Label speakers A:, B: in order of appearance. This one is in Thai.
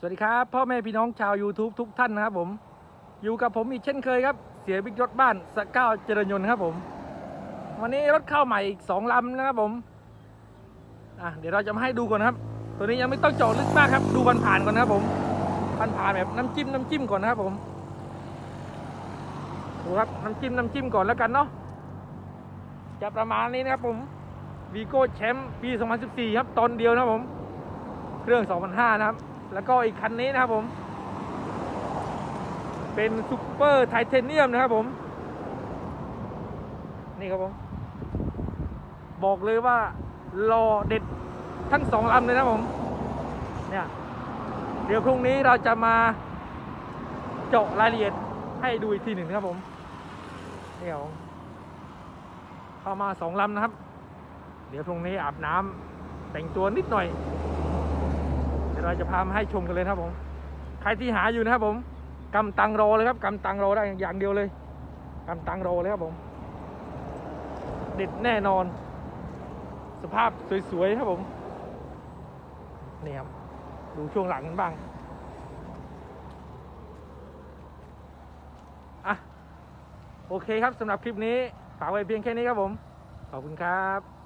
A: สวัสดีครับ พ่อแม่พี่น้องชาว YouTube ทุกท่านนะครับผมอยู่กับผมอีกเช่นเคยครับ เสียบิ๊กรถบ้านสกเก้าเจริญยนต์ครับผม วันนี้รถเข้าใหม่อีกสองลำนะครับผมอะเดี๋ยวเราจะมาให้ดูก่อนครับ ตัวนี้ยังไม่ต้องเจาะลึกมากครับ ดูผ่านก่อนนะครับผมผ่านแบบน้ำจิ้มน้ำจิ้มก่อนนะครับผมดูครับน้ำจิ้มน้ำจิ้มก่อนแล้วกันเนาะจะประมาณนี้นะครับผมวีโก้แชมป์ปี 2014 ครับตอนเดียวนะครับผม เครื่อง 2005 นะครับ แล้วก็อีกคันนี้นะครับผม เป็นซูเปอร์ไทเทเนียมนะครับผม นี่ครับผม บอกเลยว่ารอเด็ดทั้งสองลำเลยนะผม เนี่ย เดี๋ยวพรุ่งนี้เราจะมาเจาะรายละเอียดให้ดูอีกทีหนึ่งนะครับผม เดี๋ยวเข้ามาสองลำนะครับ เดี๋ยวพรุ่งนี้อาบน้ำแต่งตัวนิดหน่อย เราจะพามาให้ชมกันเลยนะครับผม ใครที่หาอยู่นะครับผมกำตังรอเลยครับกำตังรอได้อย่างเดียวเลยกำตังรอเลยครับผม เด็ดแน่นอน สภาพสวยๆครับผมนี่ครับดูช่วงหลังกันบ้างอะโอเคครับสำหรับคลิปนี้ฝากไว้เพียงแค่นี้ครับผม ขอบคุณครับ